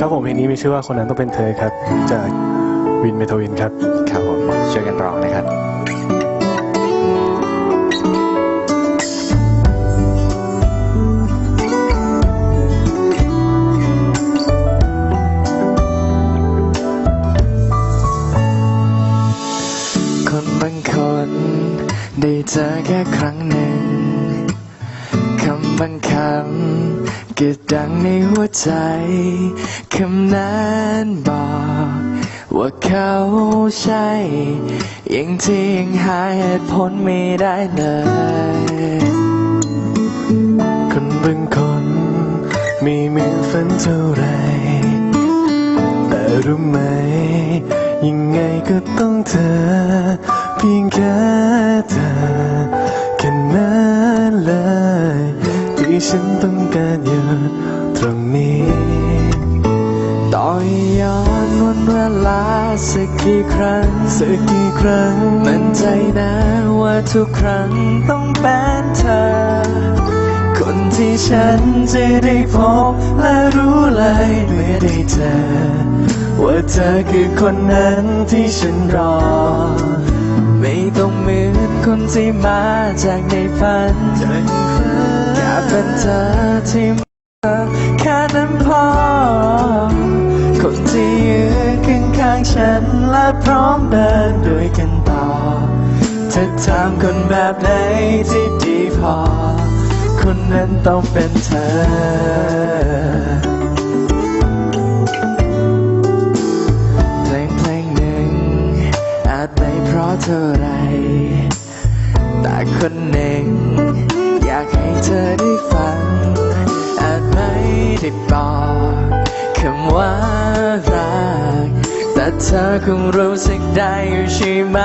ครับผมเพลงนี้มีชื่อว่าคนนั้นต้องเป็นเธอครับ จากวินเมทวินครับ ครับผมช่วยกันร้องนะครับคนบางคนได้เจอแค่ครั้งหนึ่งคำบางคำเก็ดังในหัวใจคำนั้นบอกว่าเขาใช่ยังที่ยังหาเหตุผลไม่ได้เลย คนบางคนมีเหมือนฝันเท่าไร แต่รู้ไหม ยังไงก็ต้องเธอ เพียงแค่เธอ ที่ฉันต้องการอยู่ตรงนี้ต่อย้อนวันเวลาสักกี่ครั้ง สักกี่ครั้ง มั่นใจนะว่าทุกครั้งต้องเป็นเธอ คนที่ฉันจะได้พบและรู้เลยเมื่อได้เจอ ว่าเธอคือคนนั้นที่ฉันรอ ไม่ต้องเหมือนคนที่มาจากในฝันจากฝ เป็นเธอที่มาแค่นั้นพอคนที่ยืนข้างๆฉันและพร้อมเดินด้วยกันต่อเธอถามคนแบบไหนที่ดีพอ คนนั้นต้องเป็นเธอเพลงเพลงหนึ่งอาจไม่เพราะเท่าไร แต่คนหนึ่ง อได้ฟัง อาจไม่ได้บอกคำว่ารัก แต่เธอคงรู้สึกได้อยู่ใช่ไหม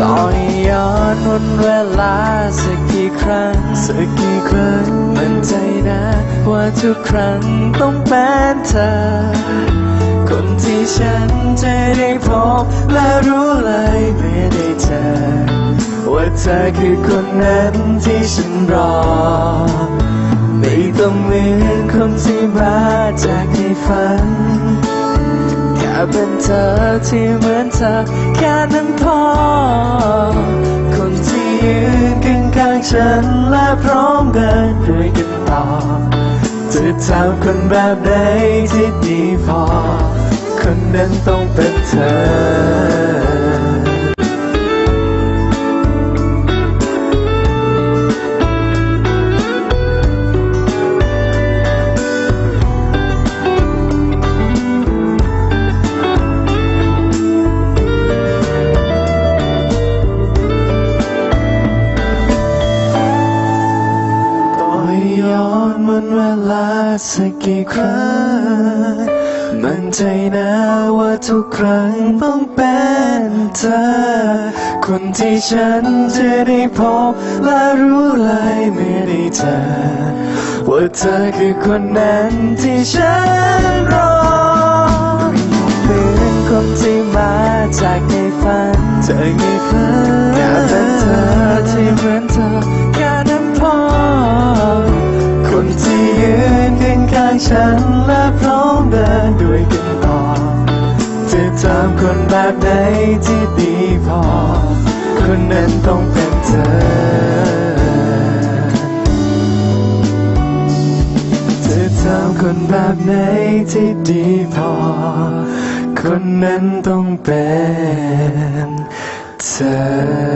ต่อให้ย้อนวันเวลาสักกี่ครั้ง สักกี่ครั้ง มั่นใจนะ ว่าทุกครั้งต้องเป็นเธอ คนที่ฉันจะได้พบและรู้เลยเมื่อได้เจอ ว่าเธอคือคนนั้นที่ฉันรอ ไม่ต้องเหมือนคนที่มาจากในฝันแค่เป็นเธอที่เหมือนเธอแค่นั้นพอ คนที่ยืนข้างๆฉันและพร้อมเดินด้วยกันต่อจะทำคนแบบไหนที่ดีพอ คนนั้นต้องเป็นเธอ ลาสักกี่ครั้ง มั่นใจนะว่าทุกครั้งต้องเป็นเธอ คนที่ฉันจะได้พบและรู้เลยเมื่อได้เจอว่าเธอคือคนนั้นที่ฉันรอเหมือนคนที่มาจากในฝันจากในฝันแค่เป็นเธอที่เหมือนเธอแค่นั้นพอ คนที่ยืนข้างฉันและพร้อมเดินด้วยกันต่อจะทำคนแบบไหนที่ดีพอ คนนั้นต้องเป็นเธอ จะทำคนแบบไหนที่ดีพอ คนนั้นต้องเป็นเธอ